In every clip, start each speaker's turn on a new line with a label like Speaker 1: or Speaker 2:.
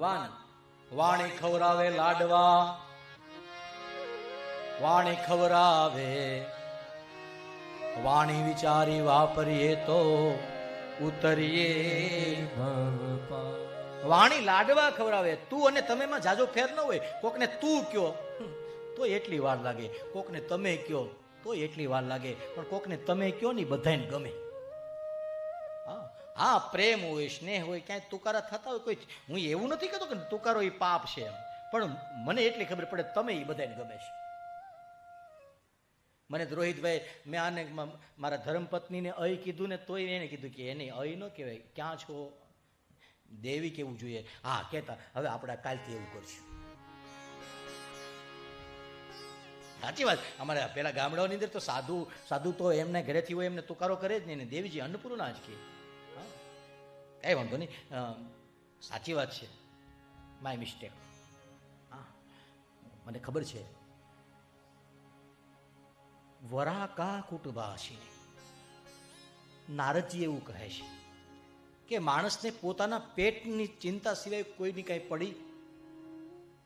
Speaker 1: ભગવાન. વાણી ખવરાવે લાડવા. વાણી ખવરાવે. વાણી વિચારી વાપરીએ તો ઉતરીએ વાણી લાડવા ખવરાવે. તું અને તમેમાં જાજો ફેર ન હોય. કોકને તું કયો તો એટલી વાર લાગે. કોકને તમે કયો, તો એટલી વાર લાગે. પણ કોકને તમે કયો ની બધાને ગમે. હા, પ્રેમ હોય, સ્નેહ હોય, ક્યાંય તુકારા થતા હોય, કોઈ હું એવું નથી કહેતો કે તુકારો એ પાપ છે એમ. પણ મને એટલી ખબર પડે તમે એ બધાને ગમે છે. મને દ્રોહિતભાઈ રોહિતભાઈ, મેં આને મારા ધર્મપત્નીને અય કીધું ને તોય એને કીધું કે એને અય ન કહેવાય. ક્યાં છો? દેવી કેવું જોઈએ? હા, કહેતા, હવે આપણે કાલથી એવું કરશું. સાચી વાત. અમારે પેલા ગામડાઓની અંદર તો સાધુ સાધુ તો એમને ઘરેથી હોય, એમને તુકારો કરે જ નહીં ને. દેવીજી અન્નપૂર્ણા જ કે. કઈ વાંધો નહીં. સાચી વાત છે. માય મિસ્ટેક હા. મને ખબર છે. વરા કા કુટુંબાશી. નારદજી એવું કહે છે કે માણસને પોતાના પેટની ચિંતા સિવાય કોઈની કાંઈ પડી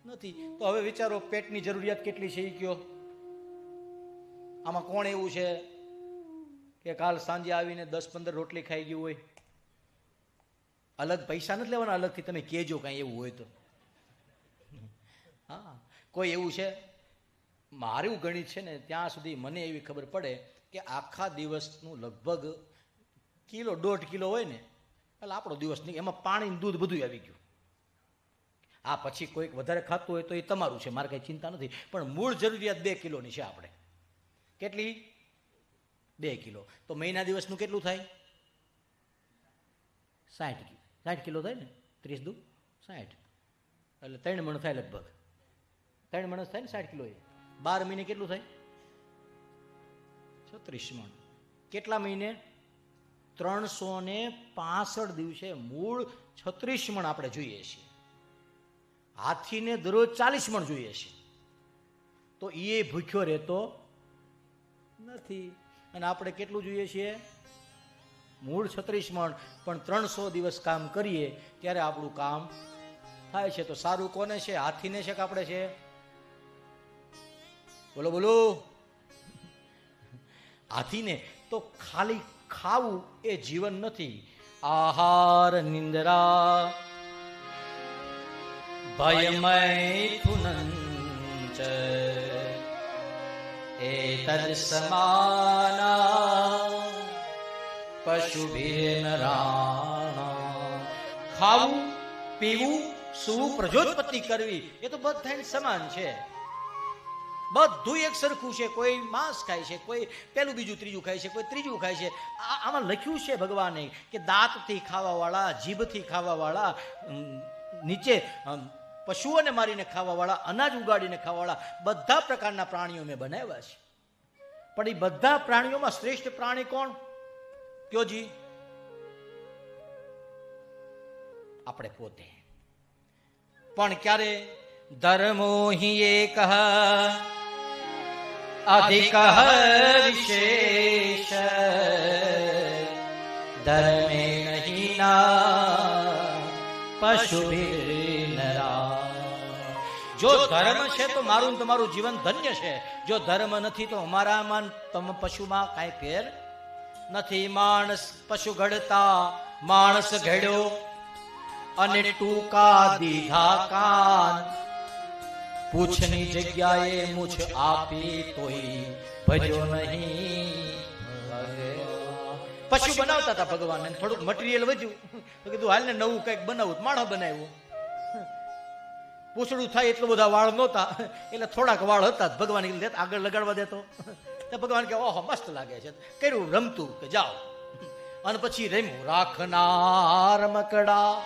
Speaker 1: નથી. તો હવે વિચારો, પેટની જરૂરિયાત કેટલી છે એ કયો? આમાં કોણ એવું છે કે કાલ સાંજે આવીને દસ પંદર રોટલી ખાઈ ગયું હોય? અલગ પૈસા નથી લેવાના, અલગથી તમે કહેજો કાંઈ એવું હોય તો. હા, કોઈ એવું છે? મારું ગણિત છે ને, ત્યાં સુધી મને એવી ખબર પડે કે આખા દિવસનું લગભગ કિલો, દોઢ કિલો હોય ને, એટલે આપણો દિવસ નહીં એમાં પાણી દૂધ બધું આવી ગયું. આ પછી કોઈક વધારે ખાતું હોય તો એ તમારું છે, મારે કંઈ ચિંતા નથી. પણ મૂળ જરૂરિયાત બે કિલોની છે આપણે. કેટલી? બે કિલો. તો મહિના દિવસનું કેટલું થાય? સાઠ કિલો. સાઠ કિલો થાય ને, ત્રીસ દુ સાઠ. એટલે ત્રણ મણ થાય લગભગ. ત્રણ મણ થાય ને સાઠ કિલો એ. બાર મહિને કેટલું થાય? છત્રીસ મણ. કેટલા મહિને? ત્રણસો ને પાસઠ દિવસે મૂળ છત્રીસ મણ આપણે જોઈએ છીએ. હાથીને દરરોજ ચાલીસ મણ જોઈએ છે તો એ ભૂખ્યો રહેતો નથી. અને આપણે કેટલું જોઈએ છીએ? મૂળ છત્રીસ મણ, પણ ત્રણસો દિવસ કામ કરીએ ત્યારે આપણું કામ થાય છે. તો સારું કોને છે? હાથીને છે કે આપણે છે? બોલો બોલો. હાથીને. તો ખાલી ખાવું એ જીવન નથી. આહાર, નિંદ્રા. ભયમૈથુનંચ એતદ સમાના પશુભીનરાણા ખાવું, પીવું, સૂવું, પ્રજોત્પત્તિ કરવી, એ તો બધાને સમાન છે. બધું એક સરખું છે. કોઈ માંસ ખાય છે, કોઈ પેલું બીજું ત્રીજું ખાય છે, કોઈ ત્રીજું ખાય છે. આમાં લખ્યું છે ભગવાને કે દાંતથી ખાવાવાળા, જીભથી ખાવાવાળા નીચે પશુઓને મારીને ખાવાવાળા, અનાજ ઉગાડીને ખાવાવાળા, બધા પ્રકારના પ્રાણીઓ મેં બનાવ્યા છે. પણ એ બધા પ્રાણીઓમાં શ્રેષ્ઠ પ્રાણી કોણ? કયો જી? આપણે પોતે. પણ ક્યારે? ધર્મો હિ એક અધિક વિશેષ. ધર્મે નહીં પશુ જો ધર્મ છે તો મારું તમારું જીવન ધન્ય છે. જો ધર્મ નથી તો અમારામાં તમ પશુમાં કાંઈ ફેર નથી માણસ પશુ ઘડતા માણસ ઘડ્યો અને ટૂંકા દીધા કાન. પૂછની જગ્યાએ મૂછ આપી તોય ભજો નહીં. પશુ બનાવતા હતા ભગવાન થોડુંક મટીરિયલ વધ્યું. તો કીધું હાલ ને નવું કંઈક બનાવું માણસ બનાવ્યું. પૂછડું થાય એટલું બધા વાળ નહોતા. એટલે થોડાક વાળ હતા ભગવાન આગળ લગાડવા દેતો તો ભગવાન કે, ઓહો, મસ્ત લાગે છે. કર્યું રમતું કે જાઓ. અને પછી રમ્યું, રાખનાર મકડા,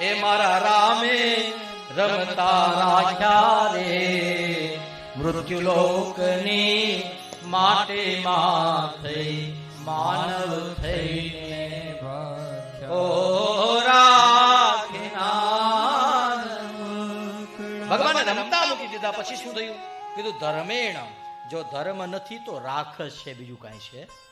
Speaker 1: એ મારા રામે રમતા રાખ્યા રે. મૃત્યુ લોકની માટે માં થઈ, માનવ થઈને ઓ ભગવાને રમતા મૂકી દીધા, પછી શું થયું? કીધું, ધર્મેણ જો ધર્મ નથી તો રાખ છે બીજું કાંઈ છે?